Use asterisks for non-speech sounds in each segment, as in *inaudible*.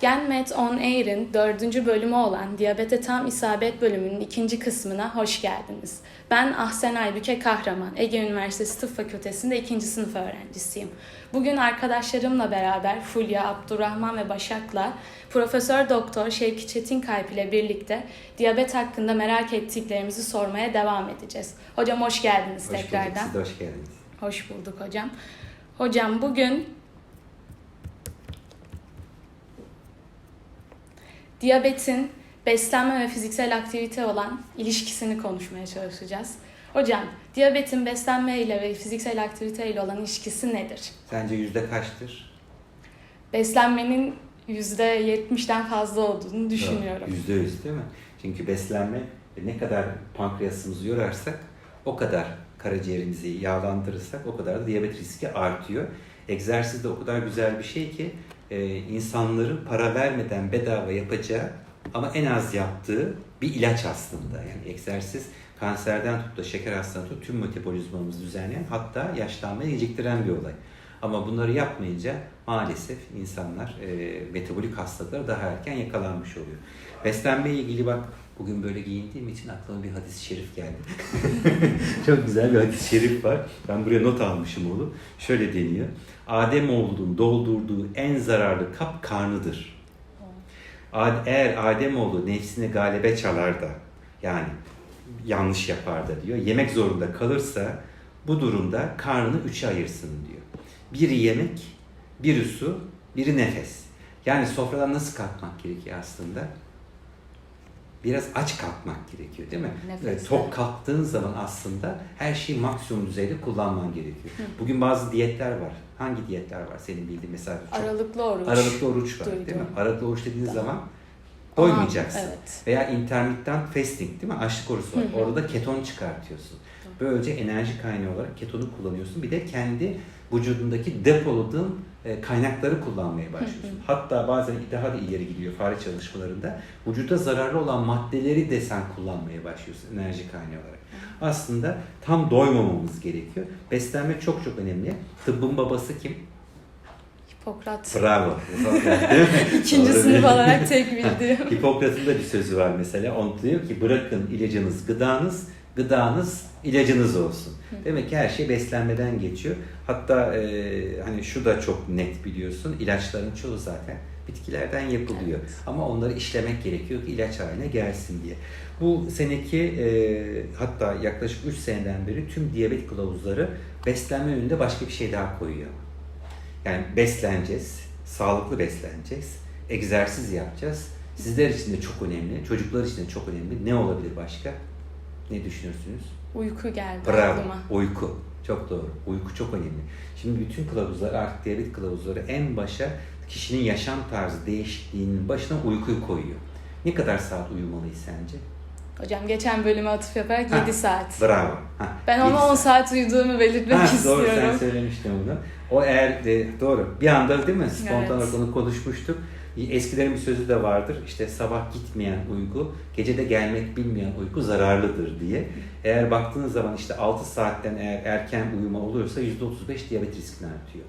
GenMed On Air'in dördüncü bölümü olan Diyabete Tam İsabet bölümünün ikinci kısmına hoş geldiniz. Ben Ahsen Aybüke Kahraman, Ege Üniversitesi Tıp Fakültesi'nde ikinci sınıf öğrencisiyim. Bugün arkadaşlarımla beraber Fulya, Abdurrahman ve Başak'la Profesör Doktor Şevki Çetinkalp ile birlikte diyabet hakkında merak ettiklerimizi sormaya devam edeceğiz. Hocam hoş geldiniz Hoş tekrardan. bulduk. Siz de hoş geldiniz. Hoş bulduk hocam. Hocam bugün diyabetin beslenme ve fiziksel aktivite olan ilişkisini konuşmaya çalışacağız. Hocam, diyabetin beslenme ile ve fiziksel aktivite ile olan ilişkisi nedir? Sence yüzde kaçtır? Beslenmenin %70'den fazla olduğunu düşünüyorum. Yüzde yüz değil mi? Çünkü beslenme ne kadar pankreasımızı yorarsak o kadar karaciğerimizi yağlandırırsak o kadar da diyabet riski artıyor. Egzersiz de o kadar güzel bir şey ki e, insanların para vermeden bedava yapacağı ama en az yaptığı bir ilaç aslında. Yani egzersiz kanserden tut da şeker hastalığına tut tüm metabolizmamızı düzenleyen hatta yaşlanmayı geciktiren bir olay. Ama bunları yapmayınca maalesef insanlar e, metabolik hastalıklara daha erken yakalanmış oluyor. Beslenmeyle ilgili bak bugün böyle giyindiğim için aklıma bir hadis-i şerif geldi. *laughs* Çok güzel bir hadis-i şerif var. Ben buraya not almışım oğlum. Şöyle deniyor. Ademoğlunun doldurduğu en zararlı kap karnıdır. Eğer Ademoğlu nefsini galebe çalar da yani yanlış yapar da diyor. Yemek zorunda kalırsa bu durumda karnını üçe ayırsın diyor. Biri yemek, biri su, biri nefes. Yani sofradan nasıl kalkmak gerekiyor aslında? Biraz aç kalkmak gerekiyor değil mi? Nefes, tok kalktığın zaman aslında her şeyi maksimum düzeyde kullanman gerekiyor. Bugün bazı diyetler var. Hangi diyetler var senin bildiğin mesela? Çok Aralıklı oruç. Aralıklı oruç var değil mi? Duydum. Aralıklı oruç dediğin Tamam. zaman Ama- doymayacaksın. Evet. Veya intermittent fasting değil mi? Açlık orucu var. Hı hı. Orada da keton çıkartıyorsun. Böylece enerji kaynağı olarak ketonu kullanıyorsun. Bir de kendi vücudundaki depoladığın e, kaynakları kullanmaya başlıyorsun. Hatta bazen daha da ileri gidiyor fare çalışmalarında. Vücuda zararlı olan maddeleri de sen kullanmaya başlıyorsun enerji kaynağı olarak. Aslında tam doymamamız gerekiyor. Beslenme çok çok önemli. Tıbbın babası kim? Hipokrat. Bravo. *laughs* İkinci sınıf olarak tek bildiğim. *laughs* Hipokrat'ın da bir sözü var mesela. On diyor ki bırakın ilacınız gıdanız, gıdanız ilacınız olsun. Demek ki her şey beslenmeden geçiyor. Hatta e, hani şu da çok net biliyorsun. ilaçların çoğu zaten bitkilerden yapılıyor. Evet. Ama onları işlemek gerekiyor ki ilaç haline gelsin diye. Bu seneki e, hatta yaklaşık 3 seneden beri tüm diyabet kılavuzları beslenme önünde başka bir şey daha koyuyor. Yani besleneceğiz, sağlıklı besleneceğiz, egzersiz yapacağız. Sizler için de çok önemli, çocuklar için de çok önemli. Ne olabilir başka? Ne düşünürsünüz? Uyku geldi Bravo, aklıma. uyku. Çok doğru. Uyku çok önemli. Şimdi bütün kılavuzlar, artık diyabet kılavuzları en başa kişinin yaşam tarzı değişikliğinin başına uykuyu koyuyor. Ne kadar saat uyumalıyız sence? Hocam geçen bölüme atıf yaparak Ha, 7 saat. Bravo. Ha, Ben ona 10 saat uyuduğumu belirtmek Ha, doğru istiyorum. sen söylemiştin onu. O eğer de, doğru. Bir anda değil mi? Spontan Evet. olarak onu konuşmuştuk. Eskilerin bir sözü de vardır. İşte sabah gitmeyen uyku, gecede gelmek bilmeyen uyku zararlıdır diye. Eğer baktığınız zaman işte 6 saatten eğer erken uyuma oluyorsa %35 diyabet riskini artıyor.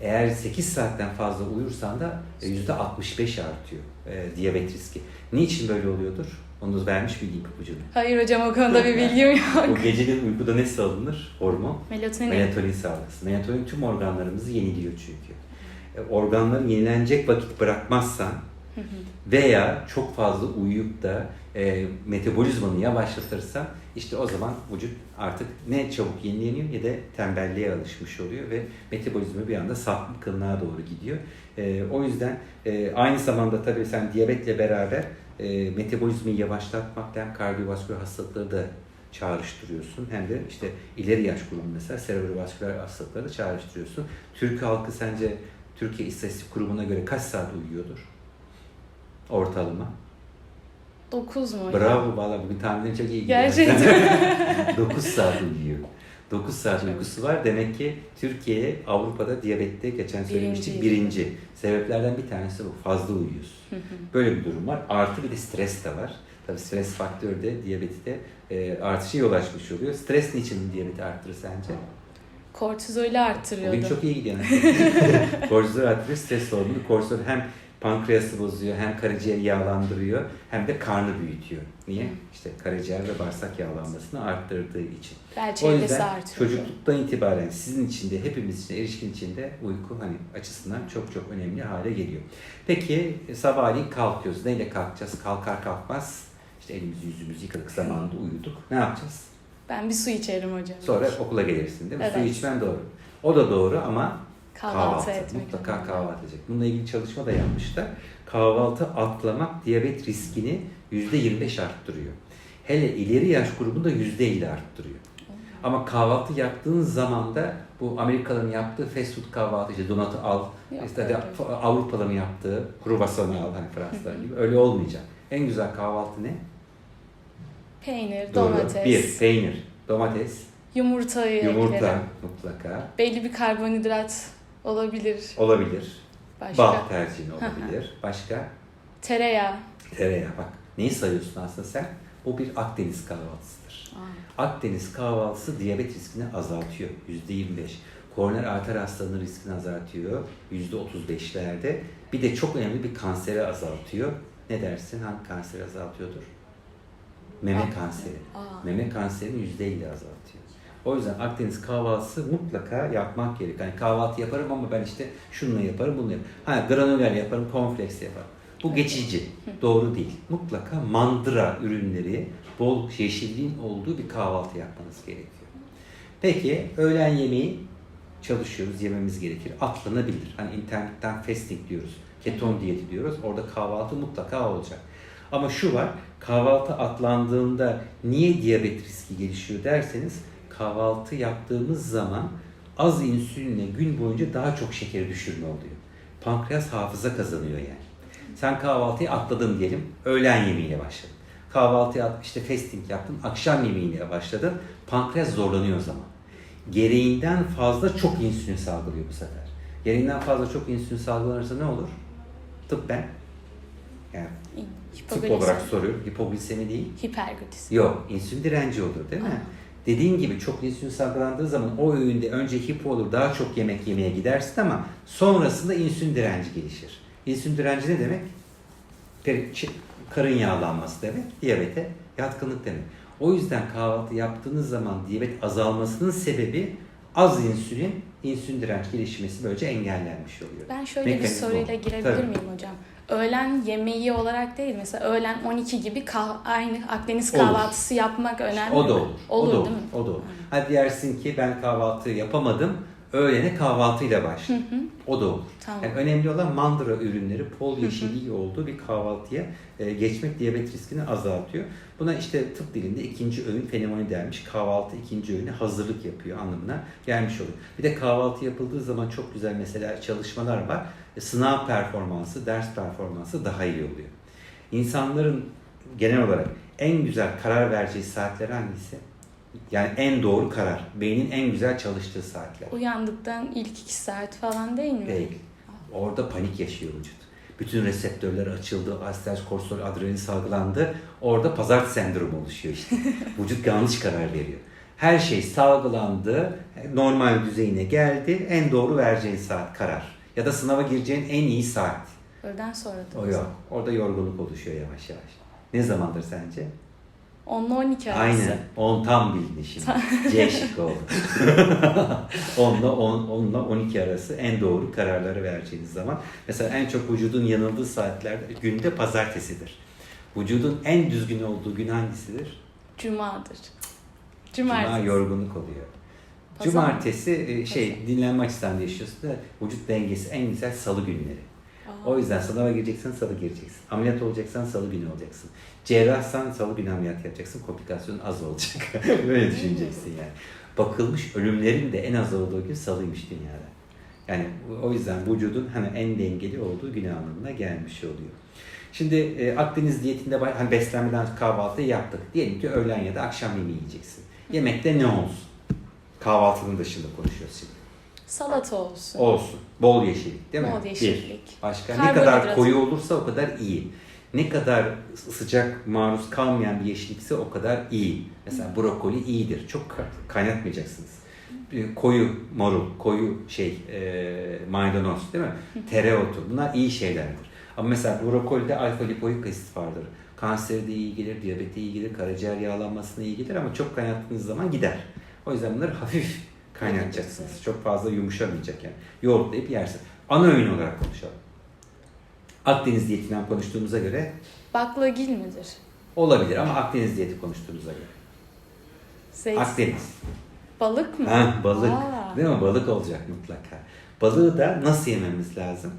Eğer 8 saatten fazla uyursan da e, %65 artıyor e, diyabet riski. Niçin böyle oluyordur? Onu vermiş bilgi ipucunu. Hayır hocam o konuda bir bilgim yok. Bu gecenin uykuda ne salınır? Hormon. Melatonin. Melatonin salgısı. Melatonin tüm organlarımızı yeniliyor çünkü. E, Organların yenilenecek vakit bırakmazsan veya çok fazla uyuyup da e, metabolizmanı yavaşlatırsan işte o zaman vücut artık ne çabuk yenileniyor ya da tembelliğe alışmış oluyor ve metabolizma bir anda saflık kılına doğru gidiyor. E, o yüzden e, aynı zamanda tabii sen diyabetle beraber e, metabolizmayı yavaşlatmakla hem kardiyovasküler hastalıkları da çağrıştırıyorsun hem de işte ileri yaş grubu mesela serebrovasküler hastalıkları da çağrıştırıyorsun. Türk halkı sence Türkiye İstatistik Kurumu'na göre kaç saat uyuyordur? Ortalama. 9 mu? Bravo valla bugün tahminlerin çok iyi. Gerçekten. *laughs* 9 saat uyuyor. 9 saat uykusu var. Demek ki Türkiye Avrupa'da diyabette geçen söylemiştik Birinci. birinci. Sebeplerden bir tanesi bu. Fazla uyuyorsun. Böyle bir durum var. Artı bir de stres de var. Tabii stres faktörü de diyabeti de e, artışa yol açmış oluyor. Stres niçin diyabeti arttırır sence? Kortizolü arttırıyordu. Bugün çok iyi gidiyor. *laughs* kortizol arttırıyor, stres hormonu. Kortizol hem pankreası bozuyor, hem karaciğeri yağlandırıyor hem de karnı büyütüyor. Niye? İşte karaciğer ve bağırsak yağlanmasını arttırdığı için. Bel O yüzden artıyor. çocukluktan itibaren sizin için de hepimiz için de erişkin için de uyku hani açısından çok çok önemli hale geliyor. Peki sabahleyin kalkıyoruz. Neyle kalkacağız? Kalkar kalkmaz işte elimizi yüzümüzü yıkadık zamanında uyuduk. Ne yapacağız? Ben bir su içerim hocam. Sonra okula gelirsin değil mi? Su Evet. içmen doğru. O da doğru ama kahvaltı, etmek. Mutlaka önemli. kahvaltı edecek. Bununla ilgili çalışma da yapmışlar. Kahvaltı atlamak diyabet riskini %25 arttırıyor. Hele ileri yaş grubunda %50 arttırıyor. Ama kahvaltı yaptığın zaman da bu Amerikalıların yaptığı fast food kahvaltı işte donatı al, Yok, işte Avrupalıların yaptığı kruvasanı al hani Fransızlar gibi öyle olmayacak. En güzel kahvaltı ne? Peynir, Doğru. domates, Bir, peynir, domates, yumurtayı yumurta eklerim. mutlaka Belli bir karbonhidrat olabilir. olabilir. Başka. Bal tercihin olabilir. Başka? Tereyağı. Tereyağı bak. Neyi sayıyorsun aslında sen? O bir Akdeniz kahvaltısıdır. Akdeniz kahvaltısı diyabet riskini azaltıyor. %25. Koroner arter hastalığının riskini azaltıyor. %35'lerde. Bir de çok önemli bir kanseri azaltıyor. Ne dersin? Hangi kanseri azaltıyordur? Meme kanseri. Aa. Meme kanserini %50 azaltıyor. O yüzden Akdeniz kahvaltısı mutlaka yapmak gerek. Hani kahvaltı yaparım ama ben işte şununla yaparım, bunu yaparım. Ha granüler yaparım, cornflakes yaparım. Bu geçici. Doğru değil. Mutlaka mandıra ürünleri, bol yeşilliğin olduğu bir kahvaltı yapmanız gerekiyor. Peki öğlen yemeği çalışıyoruz, yememiz gerekir. Atlanabilir. Hani internetten fasting diyoruz. Keton diyeti diyoruz. Orada kahvaltı mutlaka olacak. Ama şu var, kahvaltı atlandığında niye diyabet riski gelişiyor derseniz kahvaltı yaptığımız zaman az insülinle gün boyunca daha çok şekeri düşürme oluyor. Pankreas hafıza kazanıyor yani. Sen kahvaltıyı atladın diyelim, öğlen yemeğiyle başladın. Kahvaltıyı at, işte fasting yaptın, akşam yemeğiyle başladın. Pankreas zorlanıyor o zaman. Gereğinden fazla çok insülin salgılıyor bu sefer. Gereğinden fazla çok insülin salgılanırsa ne olur? Tıbben, yani tıp Hipoglisemi. olarak soruyorum, hipoglisemi değil, Hiperglisemi. Yok, insülin direnci olur değil mi? Aa. Dediğin gibi çok insülin salgılandığı zaman o öğünde önce hipo olur, daha çok yemek yemeye gidersin ama sonrasında insülin direnci gelişir. İnsülin direnci ne demek? Karın yağlanması demek, diyabete yatkınlık demek. O yüzden kahvaltı yaptığınız zaman diyabet azalmasının sebebi az insülin, insülin direnç gelişmesi böylece engellenmiş oluyor. Ben şöyle bir Mekanizma soruyla girebilir Tabii. miyim hocam? Öğlen yemeği olarak değil mesela öğlen 12 gibi kah- aynı Akdeniz Olur. kahvaltısı yapmak önemli O da olur. Olur, o da olur. değil mi? O da olur. Hadi dersin ki ben kahvaltı yapamadım. Öğlene kahvaltıyla başla. O da olur. Tamam. Yani önemli olan mandıra ürünleri, pol yeşilliği olduğu bir kahvaltıya e, geçmek diyabet riskini azaltıyor. Buna işte tıp dilinde ikinci öğün fenomeni denmiş. Kahvaltı ikinci öğüne hazırlık yapıyor anlamına gelmiş oluyor. Bir de kahvaltı yapıldığı zaman çok güzel mesela çalışmalar var. E, Sınav performansı, ders performansı daha iyi oluyor. İnsanların genel olarak en güzel karar vereceği saatler hangisi? Yani en doğru karar. Beynin en güzel çalıştığı saatler. Uyandıktan ilk 2 saat falan değil mi? Değil. Orada panik yaşıyor vücut. Bütün reseptörler açıldı, astel, kortisol, adrenalin salgılandı. Orada pazartesi sendromu oluşuyor işte. *laughs* vücut yanlış karar veriyor. Her şey salgılandı, normal düzeyine geldi. En doğru vereceğin saat karar. Ya da sınava gireceğin en iyi saat. Öğleden sonra da. O yok. Orada yorgunluk oluşuyor yavaş yavaş. Ne zamandır sence? 10 ile 12 arası. Aynen. 10 tam bildin şimdi. C *laughs* şıkkı oldu. 10 ile 10, 10 ile 12 arası en doğru kararları vereceğiniz zaman. Mesela en çok vücudun yanıldığı saatlerde günde pazartesidir. Vücudun en düzgün olduğu gün hangisidir? Cuma'dır. Cuma Cumartesi. yorgunluk oluyor. Pazar Cumartesi e, şey dinlenme açısından yaşıyorsun da vücut dengesi en güzel salı günleri. Aa. O yüzden sınava gireceksen salı gireceksin. Ameliyat olacaksan salı günü olacaksın. Cerrahsan salı günü ameliyat yapacaksın. Komplikasyon az olacak. *laughs* Böyle düşüneceksin yani. Bakılmış ölümlerin de en az olduğu gün salıymış dünyada. Yani o yüzden vücudun hani en dengeli olduğu gün anlamına gelmiş oluyor. Şimdi e, Akdeniz diyetinde hani beslenmeden kahvaltı yaptık. Diyelim ki öğlen ya da akşam yemeği yiyeceksin. Yemekte ne olsun? Kahvaltının dışında konuşuyoruz şimdi. Salata olsun. Olsun. Bol yeşillik değil mi? Bol Bir. yeşillik. Başka ne kadar koyu olursa o kadar iyi. Ne kadar sıcak maruz kalmayan bir yeşillikse o kadar iyi. Mesela brokoli iyidir. Çok ka- kaynatmayacaksınız. Bir Koyu marul, koyu şey e, maydanoz değil mi? Tereotu bunlar iyi şeylerdir. Ama mesela brokolide alfa lipoik asit vardır. Kansere de iyi gelir, diyabete iyi gelir, karaciğer yağlanmasına iyi gelir ama çok kaynattığınız zaman gider. O yüzden bunları hafif kaynatacaksınız. Çok fazla yumuşamayacak yani. Yoğurtlayıp yersin. Ana öğün olarak konuşalım. Akdeniz diyetinden konuştuğumuza göre Baklagil midir? olabilir ama Akdeniz diyeti konuştuğumuza göre. Zeytin. Akdeniz. Balık mı? Ha, balık. Aa. Değil mi? Balık olacak mutlaka. Balığı da nasıl yememiz lazım?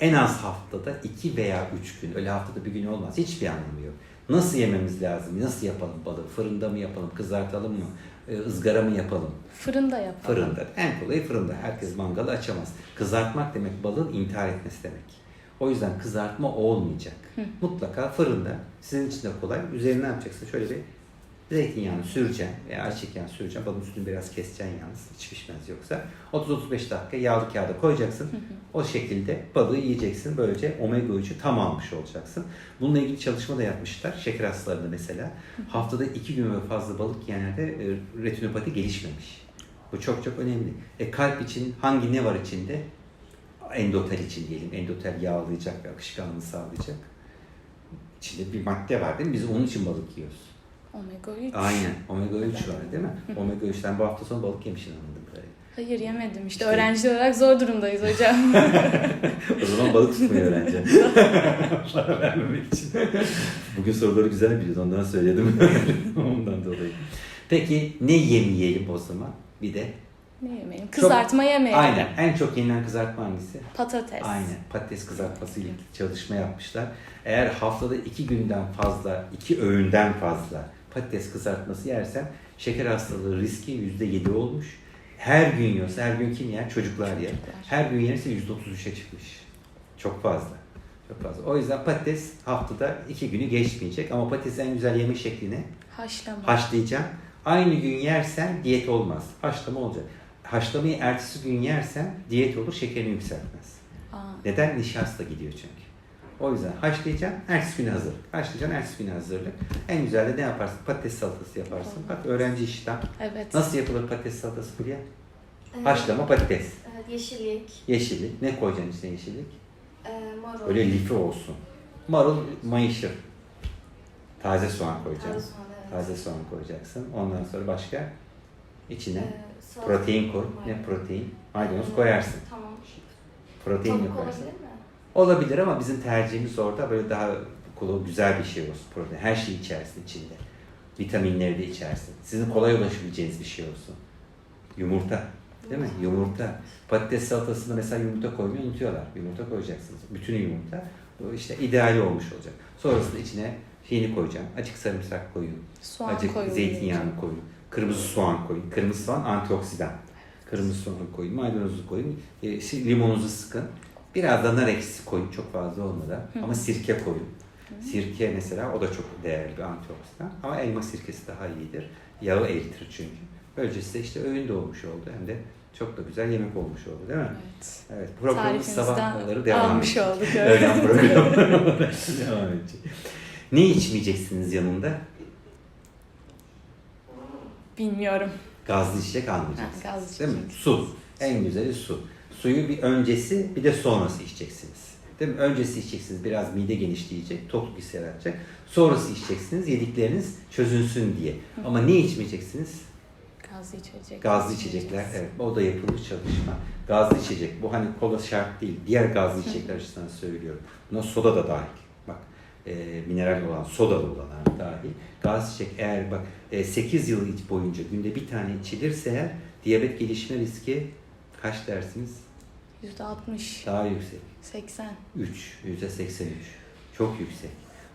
En az haftada 2 veya 3 gün. Öyle haftada bir gün olmaz. Hiçbir anlamı yok. Nasıl yememiz lazım? Nasıl yapalım balığı? Fırında mı yapalım? Kızartalım mı? Ee, ızgara mı yapalım? Fırında yapalım. Fırında. En kolayı fırında. Herkes mangalı açamaz. Kızartmak demek balığın intihar etmesi demek. O yüzden kızartma olmayacak. Mutlaka fırında. Sizin için de kolay. Üzerine ne yapacaksın? Şöyle bir zeytinyağını süreceksin veya ayçiçek yağını süreceksin. Balığın üstünü biraz keseceksin yalnız. Hiç pişmez yoksa. 30-35 dakika yağlı kağıda koyacaksın. O şekilde balığı yiyeceksin. Böylece omega 3'ü tam almış olacaksın. Bununla ilgili çalışma da yapmışlar. Şeker hastalarında mesela. Haftada 2 gün ve fazla balık yiyenlerde e, retinopati gelişmemiş. Bu çok çok önemli. E, kalp için hangi ne var içinde? Endotel için diyelim. Endotel yağlayacak ve akışkanlığı sağlayacak. İçinde bir madde var değil mi? Biz onun için balık yiyoruz. Omega 3. Aynen. Omega 3 var değil mi? Omega 3'ten bu hafta sonu balık yemişsin anladım kadarıyla. Hayır yemedim. İşte İşte- öğrenci olarak zor durumdayız hocam. *laughs* O zaman balık tutmayı öğreneceğim. Para vermemek için. Bugün soruları güzel biliyoruz ondan söyledim. *laughs* ondan dolayı. Peki ne yemeyelim o zaman? Bir de. ne yemeyelim? Kızartma yemeyelim. Aynen. En çok yenilen kızartma hangisi? Patates. Aynen. Patates kızartması ile çalışma yapmışlar. Eğer haftada iki günden fazla, iki öğünden fazla patates kızartması yersen şeker hastalığı riski yüzde yedi olmuş. Her gün yiyorsa, her gün kim yer? Çocuklar yer. Çocuklar. Her gün yerse yüzde otuz üçe çıkmış. Çok fazla. Çok fazla. O yüzden patates haftada iki günü geçmeyecek. Ama patates en güzel yeme şeklini Haşlama. haşlayacağım. Aynı gün yersen diyet olmaz. Haşlama olacak. Haşlamayı ertesi gün yersen diyet olur, şekerini yükseltmez. Aa, Neden? Nişasta gidiyor çünkü. O yüzden haşlayacaksın, ertesi güne hazır. Haşlayacaksın, ertesi güne hazırlık. En güzel de ne yaparsın? Patates salatası yaparsın. Bak öğrenci işten. evet. Nasıl yapılır patates salatası buraya? Evet. Haşlama patates. Evet, yeşillik, Yeşillik. Ne koyacaksın içine yeşillik? e, marul, Öyle lifi olsun. Marul mayışır. Taze soğan koyacaksın. taze soğan, evet. Taze soğan koyacaksın. Ondan sonra başka içine E, salata, protein koy. Ne protein? Maydanoz koyarsın. Tamam. Protein Tavuk koyarsın. olabilir mi? Olabilir ama bizim tercihimiz orada böyle daha kulu güzel bir şey olsun protein. Her şeyi içersin içinde. Vitaminleri de içersin. Sizin kolay ulaşabileceğiniz bir şey olsun. Yumurta. Değil mi? Yumurta. Patates salatasında mesela yumurta koymayı unutuyorlar. Yumurta koyacaksınız. Bütün yumurta. Bu işte ideali olmuş olacak. Sonrasında içine şeyini koyacağım. Açık sarımsak koyun. Soğan Acık koyuluyor. zeytinyağını koyun. Kırmızı soğan koyun. Kırmızı soğan antioksidan. Kırmızı soğan koyun. Maydanozu koyun. E, limonunuzu sıkın. Biraz da nar ekşisi koyun çok fazla olmadan. Ama sirke koyun. Sirke mesela o da çok değerli bir antioksidan. Ama elma sirkesi daha iyidir. Yağı eritir çünkü. Böylece size işte öğün de olmuş oldu. Hem de çok da güzel yemek olmuş oldu değil mi? Evet. Evet. Programımız sabahları devam almış edecek. olduk. *laughs* Öğlen programı *laughs* devam edecek. Ne içmeyeceksiniz yanında? Bilmiyorum. Gazlı içecek almayacaksınız. Ha, gazlı Değil mi? içecek. Su. En güzeli su. Suyu bir öncesi bir de sonrası içeceksiniz. Değil mi? Öncesi içeceksiniz biraz mide genişleyecek, tokluk yaratacak. Sonrası içeceksiniz yedikleriniz çözünsün diye. Ama ne içmeyeceksiniz? Gazlı içecek. Gazlı içecekler. Evet o da yapılmış çalışma. Gazlı içecek. Bu hani kola şart değil. Diğer gazlı içecekler açısından söylüyorum. Buna soda da dahil. Bak e, mineral olan, sodalı olanlar dahil. Gaz içecek eğer bak e, 8 yıl boyunca günde bir tane içilirse eğer diyabet gelişme riski kaç dersiniz? %60, Daha yüksek. 80. 3, yüzde 83. Çok yüksek.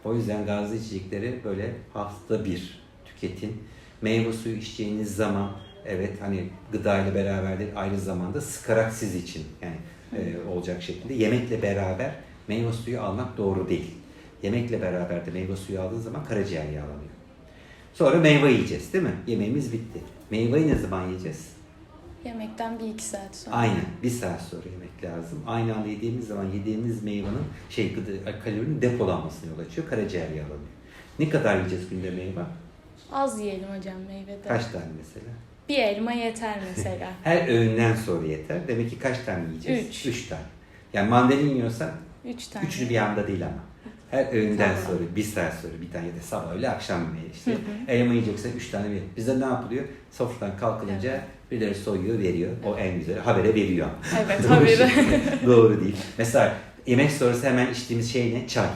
O yüzden gazlı içecekleri böyle haftada bir tüketin. Meyve suyu içeceğiniz zaman evet hani gıda ile beraber değil aynı zamanda sıkarak siz için yani e, olacak şekilde yemekle beraber meyve suyu almak doğru değil. Yemekle beraber de meyve suyu aldığın zaman karaciğer yağlanıyor. Sonra meyve yiyeceğiz değil mi? Yemeğimiz bitti. Meyveyi ne zaman yiyeceğiz? Yemekten bir iki saat sonra. Aynen. Bir saat sonra yemek lazım. Aynı anda yediğimiz zaman yediğimiz meyvenin şey kalorinin depolanmasına yol açıyor. Karaciğer yağlanıyor. Ne kadar yiyeceğiz günde meyve? Az yiyelim hocam meyvede. Kaç tane mesela? Bir elma yeter mesela. *laughs* Her öğünden sonra yeter. Demek ki kaç tane yiyeceğiz? Üç. Üç tane. Yani mandalin yiyorsan Üç tane. Üçünü bir anda değil ama. *laughs* Her öğünden Tamam. sonra, bir saat sonra bir tane ya da sabah öyle akşam yemeği işte. Hı hı. Elma yiyeceksen üç tane ver. Bizde ne yapılıyor? Sofradan kalkılınca birileri soyuyor, veriyor. O en güzeli. Habere veriyor. Evet haberi. şey. doğru değil. Mesela yemek sonrası hemen içtiğimiz şey ne? Çay.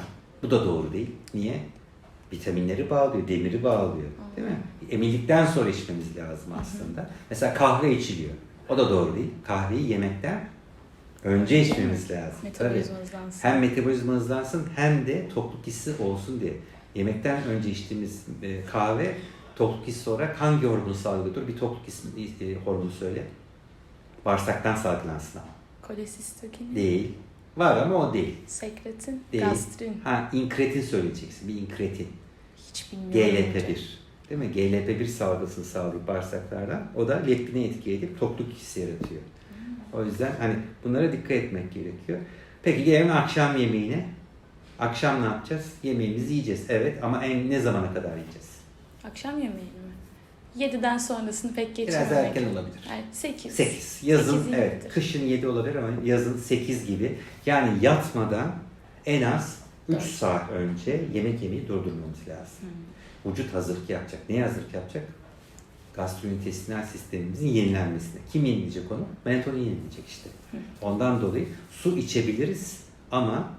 Bu da doğru değil. Niye? Vitaminleri bağlıyor, demiri bağlıyor. Değil mi? Emildikten sonra içmemiz lazım aslında. Mesela kahve içiliyor. O da doğru değil. Kahveyi yemekten önce içmemiz lazım. Tabii. Metabolizmamızdan Hem metabolizma hızlansın hem de tokluk hissi olsun diye. Yemekten önce içtiğimiz e, kahve tokluk hissi olarak hangi hormonu salgılıyordur? Bir tokluk hissi, e, hormonu söyle. Bağırsaktan salgılansın ama. Kolesistokin. Değil. Var ama o değil. Sekretin. Değil. Gastrin. Ha inkretin söyleyeceksin. Bir inkretin. Hiç bilmiyorum. GLP-1. Değil mi? GLP-1 salgısını sağlıyor bağırsaklardan. O da leptine etki edip tokluk hissi yaratıyor. O yüzden hani bunlara dikkat etmek gerekiyor. Peki gelelim akşam yemeğine. Akşam ne yapacağız? Yemeğimizi yiyeceğiz. Evet ama en ne zamana kadar yiyeceğiz? Akşam yemeğini mi? 7'den sonrasını pek geçirmemek. Biraz erken olabilir. Yani 8. 8. Yazın Sekiz evet iyidir. kışın 7 olabilir ama yazın 8 gibi. Yani yatmadan en az 3 Dört. saat önce yemek yemeyi durdurmamız lazım. Hmm. Vücut hazırlık yapacak. Neye hazırlık yapacak? Gastrointestinal sistemimizin yenilenmesine. Kim yenileyecek onu? Melatonin yenilecek işte. Ondan dolayı su içebiliriz ama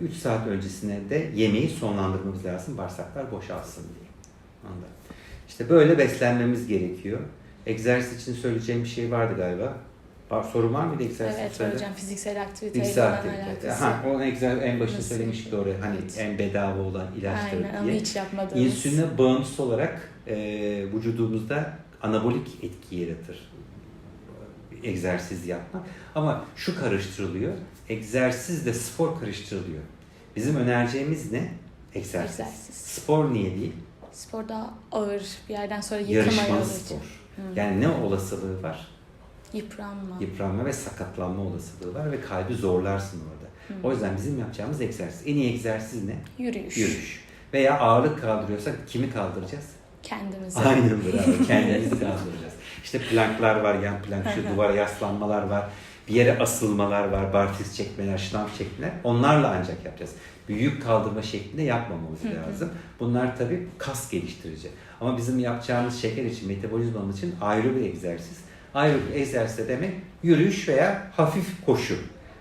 3 saat öncesine de yemeği sonlandırmamız lazım. Bağırsaklar boşalsın diye. İşte böyle beslenmemiz gerekiyor. Egzersiz için söyleyeceğim bir şey vardı galiba. Sorun var mıydı egzersiz? Evet söyle. hocam fiziksel aktiviteyle Fiziksel aktivite. Ha, o egzer, en Nasıl? söylemiştik doğru. Hani Evet. en bedava olan ilaçları Aynen ama diye. hiç yapmadığımız. İnsüline bağımsız olarak e, vücudumuzda anabolik etki yaratır egzersiz yapmak. Ama şu karıştırılıyor, egzersizle spor karıştırılıyor. Bizim önereceğimiz ne? Egzersiz. Egzersiz. Spor niye değil? Spor daha ağır bir yerden sonra yıkıma Yarışmalı yol spor. Hı. Yani ne olasılığı var? Yıpranma. Yıpranma ve sakatlanma olasılığı var ve kalbi zorlarsın orada. Hı. O yüzden bizim yapacağımız egzersiz. En iyi egzersiz ne? Yürüyüş. Yürüyüş. Veya ağırlık kaldırıyorsak kimi kaldıracağız? *laughs* Kendimizi. Aynen bravo. Kendimizi kaldıracağız. İşte planklar var, yan plank, şu duvara yaslanmalar var. Bir yere asılmalar var, barfiks çekmeler, şınav çekmeler. Onlarla ancak yapacağız. Büyük kaldırma şeklinde yapmamamız lazım. Bunlar tabii kas geliştirici. Ama bizim yapacağımız şeker için, metabolizmamız için ayrı bir egzersiz. Ayrı bir egzersiz de demek yürüyüş veya hafif koşu.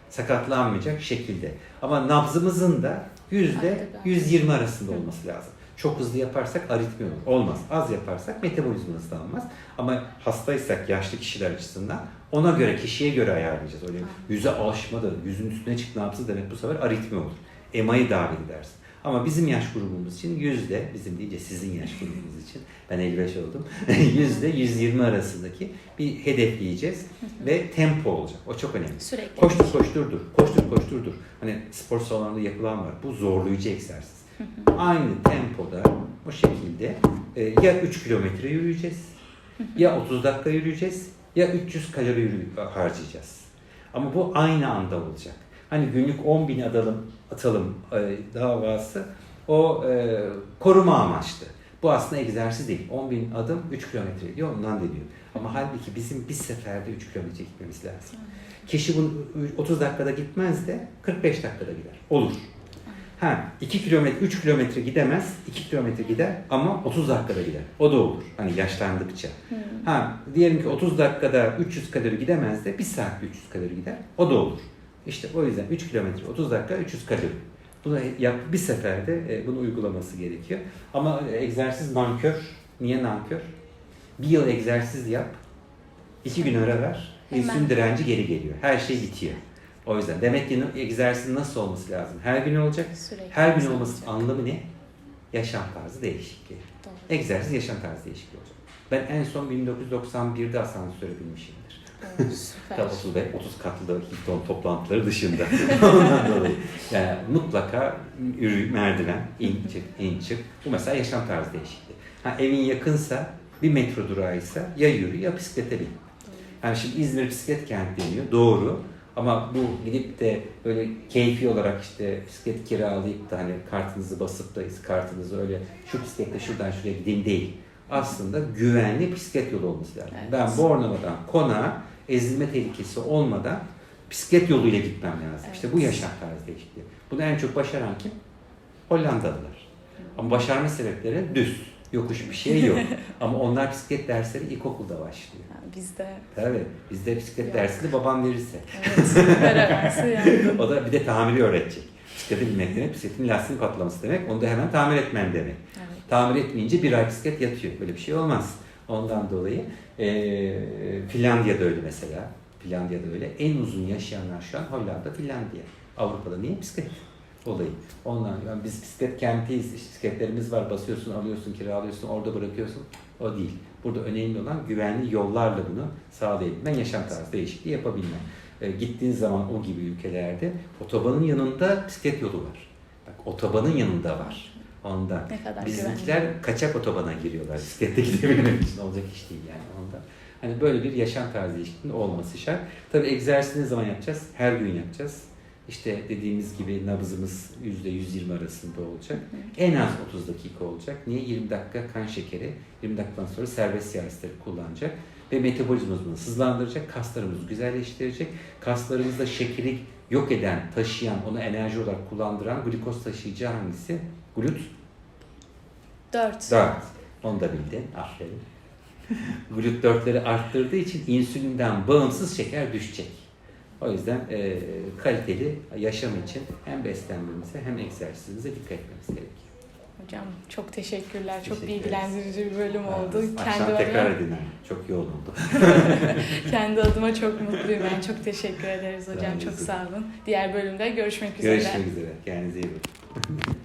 Sakatlanmayacak şekilde. Ama nabzımızın da yüzde Arada bir 120 arasında olması lazım. Çok hızlı yaparsak aritmi olur. Olmaz. Az yaparsak metabolizma hızlanmaz. Ama hastaysak yaşlı kişiler açısından ona göre, kişiye göre ayarlayacağız. Öyle yüze alışma da, yüzün üstüne çık nabzı demek bu sefer aritmi olur. EMA'yı dahil edersin. Ama bizim yaş grubumuz için yüzde, bizim deyince sizin yaş grubumuz için, ben 55 oldum, *laughs* yüzde 120 arasındaki bir hedefleyeceğiz ve tempo olacak. O çok önemli. Sürekli. Koştur koştur dur. Koştur koştur dur. Hani spor salonunda yapılan var. Bu zorlayıcı egzersiz. Aynı tempoda o şekilde e, ya 3 kilometre yürüyeceğiz ya 30 dakika yürüyeceğiz ya 300 kalori harcayacağız. Ama bu aynı anda olacak. Hani günlük 10 bin atalım, atalım e, davası o e, koruma amaçlı. Bu aslında egzersiz değil. 10 bin adım 3 kilometre diyor ondan deniyor. Ama halbuki bizim bir seferde 3 kilometre gitmemiz lazım. Kişi bunu 30 dakikada gitmez de 45 dakikada gider. Olur. Ha 2 kilometre 3 kilometre gidemez 2 kilometre gider ama 30 dakikada gider. O da olur. Hani yaşlandıkça. Hı. Ha diyelim ki 30 dakikada 300 kalori gidemez de 1 saatte 300 kalori gider. O da olur. İşte o yüzden 3 kilometre 30 dakika 300 kalori. Bunu yap bir seferde e, bunu uygulaması gerekiyor. Ama e, egzersiz nankör. Niye nankör? Bir yıl egzersiz yap. iki gün ara ver. İnsülin direnci geri geliyor. Her şey bitiyor. O yüzden demek ki egzersizin nasıl olması lazım? Her gün olacak. Sürekli. Her gün olacak. olmasının anlamı ne? Yaşam tarzı değişikliği. Doğru. Egzersiz yaşam tarzı değişikliği olacak. Ben en son 1991'de asansöre binmişimdir. *laughs* Tabii 30, ve 30 katlı Hilton toplantıları dışında. *laughs* Ondan dolayı. Yani mutlaka yürü, merdiven, in çık, in çık. Bu mesela yaşam tarzı değişikliği. Ha, evin yakınsa, bir metro durağıysa ya yürü ya bisiklete bin. Yani şimdi İzmir bisiklet kent deniyor. Doğru. Ama bu gidip de böyle keyfi olarak işte bisiklet kiralayıp da hani kartınızı basıp da kartınızı öyle şu bisikletle şuradan şuraya gideyim değil. Aslında güvenli bisiklet yolu olması lazım. Evet. Ben Bornova'dan Konağa ezilme tehlikesi olmadan bisiklet yoluyla gitmem lazım. Evet. İşte bu yaşam tarzı değişikliği. Bunu en çok başaran kim? Hollandalılar. Ama başarma sebepleri düz. Yokuş bir şey yok. *laughs* Ama onlar bisiklet dersleri ilkokulda başlıyor. Ha, Bizde Tabii. Bizde bisiklet Yok. dersini babam verirse. evet yani. *laughs* O da bir de tamiri öğretecek. Bisikleti bilmek demek, bisikletin lastiğin patlaması demek. Onu da hemen tamir etmem demek. Evet. Tamir etmeyince bir ay bisiklet yatıyor. Böyle bir şey olmaz. Ondan dolayı eee Finlandiya'da öyle mesela. Finlandiya'da öyle. En uzun yaşayanlar şu an Hollanda, Finlandiya. Avrupa'da niye? Bisiklet olayı. Ondan yani biz bisiklet kentiyiz. işte bisikletlerimiz var. Basıyorsun, alıyorsun, kiralıyorsun, orada bırakıyorsun. O değil. Burada önemli olan güvenli yollarla bunu sağlayabilmen, yaşam tarzı değişikliği yapabilmen. E, gittiğin zaman o gibi ülkelerde otobanın yanında bisiklet yolu var. Bak otobanın yanında var. Ondan. Ne kadar Bizimkiler güvenli. kaçak otobana giriyorlar bisiklette gidebilmek için olacak iş değil yani ondan. Hani böyle bir yaşam tarzı değişikliğinin olması şart. Tabii egzersizi ne zaman yapacağız? Her gün yapacağız. İşte dediğimiz gibi nabzımız %120 arasında olacak. En az 30 dakika olacak. Niye? 20 dakika kan şekeri, 20 dakikadan sonra serbest yağ isleri kullanacak. Ve metabolizmamızı hızlandıracak, kaslarımızı güzelleştirecek. Kaslarımızda şekeri yok eden, taşıyan, onu enerji olarak kullandıran glikoz taşıyıcı hangisi? Glut Dört. 4. Onu da bildin. Aferin. *laughs* Glut 4'leri arttırdığı için insülinden bağımsız şeker düşecek. O yüzden e, kaliteli yaşam için hem beslenmemize hem egzersizimize dikkat etmemiz gerekiyor. Hocam çok teşekkürler. Çok Teşekkür bilgilendirici bir bölüm oldu. Akşam Kendi tekrar adıma, edin. yani. Çok yoğun oldu. *laughs* kendi adıma çok mutluyum. Ben çok teşekkür ederiz hocam. Ben Çok sağ olun. Diğer bölümde görüşmek üzere. Görüşmek üzere. Kendinize iyi bakın.